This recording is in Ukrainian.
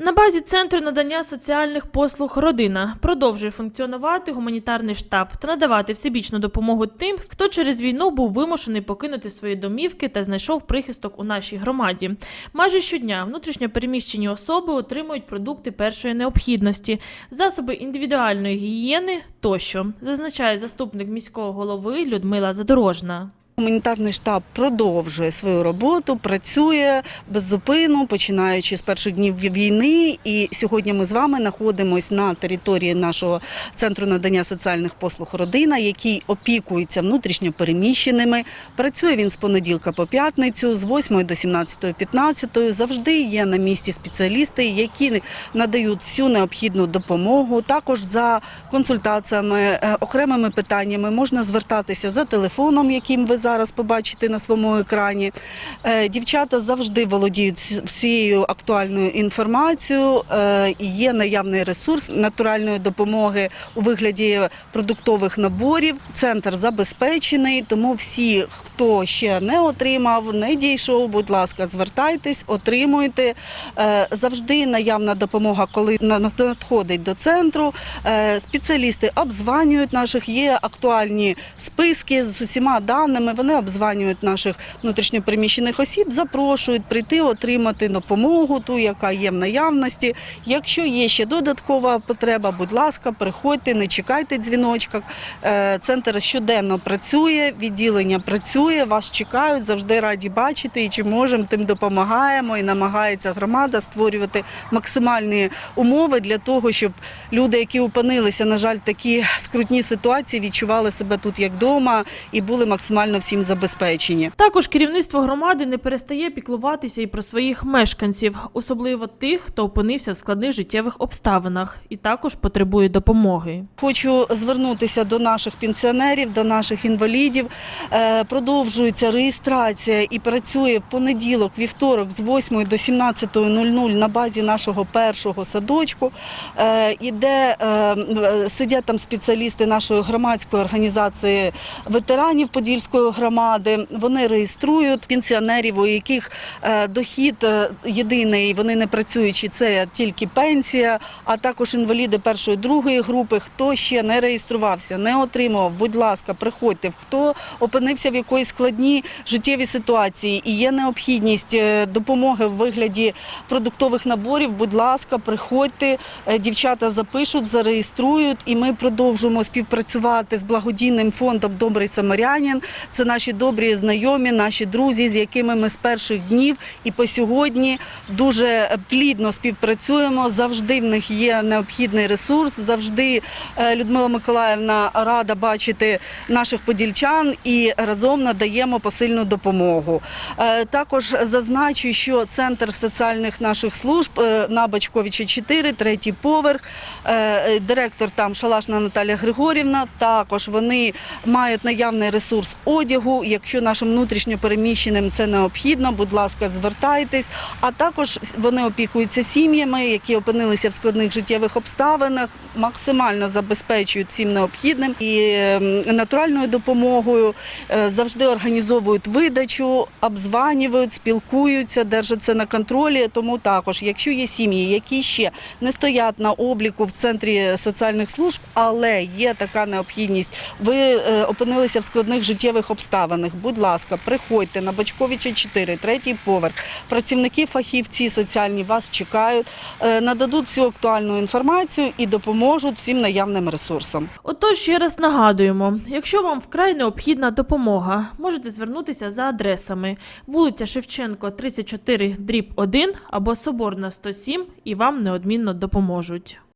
На базі центру надання соціальних послуг Родина продовжує функціонувати гуманітарний штаб та надавати всебічну допомогу тим, хто через війну був вимушений покинути свої домівки та знайшов прихисток у нашій громаді. Майже щодня внутрішньо переміщені особи отримують продукти першої необхідності, засоби індивідуальної гігієни тощо, зазначає заступник міського голови Людмила Задорожна. Гуманітарний штаб продовжує свою роботу, працює без зупину, починаючи з перших днів війни. І сьогодні ми з вами знаходимося на території нашого центру надання соціальних послуг родина, який опікується внутрішньо переміщеними. Працює він з понеділка по п'ятницю, з 8 до 17.15. Завжди є на місці спеціалісти, які надають всю необхідну допомогу. Також за консультаціями, е, окремими питаннями можна звертатися за телефоном, яким ви зараз побачите на своєму екрані. Е, Дівчата завжди володіють всією актуальною інформацією. Е, Є наявний ресурс натуральної допомоги у вигляді продуктових наборів. Центр забезпечений, тому всі, хто ще не отримав, не дійшов, будь ласка, звертайтесь, отримуйте. Е, Завжди наявна допомога, коли надходить до центру. Спеціалісти обзванюють наших, є актуальні списки з усіма даними. Вони обзванюють наших внутрішньопереміщених осіб, запрошують прийти, отримати допомогу, ту, яка є в наявності. Якщо є ще додаткова потреба, будь ласка, приходьте, не чекайте дзвіночка. Е, Центр щоденно працює, відділення працює, вас чекають, завжди раді бачити. І чи можемо, тим допомагаємо. І намагається громада створювати максимальні умови для того, щоб люди, які опинилися, на жаль, такі скрутні ситуації, відчували себе тут як вдома і були максимально всім забезпечені. Також керівництво громади не перестає піклуватися і про своїх мешканців, особливо тих, хто опинився в складних життєвих обставинах і також потребує допомоги. Хочу звернутися до наших пенсіонерів, до наших інвалідів. Е, Продовжується реєстрація і працює в понеділок, вівторок з 8 до 17.00 на базі нашого першого садочку. Е, І де е, е, сидять там спеціалісти нашої громадської організації ветеранів Подільської громади. Вони реєструють пенсіонерів, у яких е, дохід е, єдиний, вони не працюючі, це тільки пенсія, а також інваліди першої другої групи. Хто ще не реєструвався, не отримував, будь ласка, приходьте. Хто опинився в якоїсь складній життєвій ситуації і є необхідність е, допомоги в вигляді продуктових наборів, будь ласка, приходьте. Дівчата запишуть, зареєструють, і ми продовжуємо співпрацювати з благодійним фондом Добрий Самарянин. Це наші добрі знайомі, наші друзі, з якими ми з перших днів і по сьогодні дуже плідно співпрацюємо. Завжди в них є необхідний ресурс. Завжди е, Людмила Миколаївна рада бачити наших подільчан і разом надаємо посильну допомогу. Е, Також зазначу, що центр соціальних наших служб е, на Бачковича 4, третій поверх. Директор там Шалашна Наталя Григорівна. Також вони мають наявний ресурс одягу. Якщо нашим внутрішньо переміщеним це необхідно, будь ласка, звертайтесь. А також вони опікуються сім'ями, які опинилися в складних життєвих обставинах, максимально забезпечують всім необхідним і ем, натуральною допомогою е, завжди організовують видачу, обзванюють, спілкуються, держать це на контролі. Тому також, якщо є сім'ї, які ще не стоять на обліку в центрі соціальних служб, але є така необхідність, ви е, опинилися в складних життєвих обставинах. Будь ласка, приходьте на Бачковича 4, третій поверх. Працівники, фахівці соціальні вас чекають, е, нададуть всю актуальну інформацію і допоможуть всім наявним ресурсам. Отож, ще раз нагадуємо: якщо вам вкрай необхідна допомога, можете звернутися за адресами вулиця Шевченко, 34, дріб 1 або Соборна 107 і вам неодмінно допоможуть.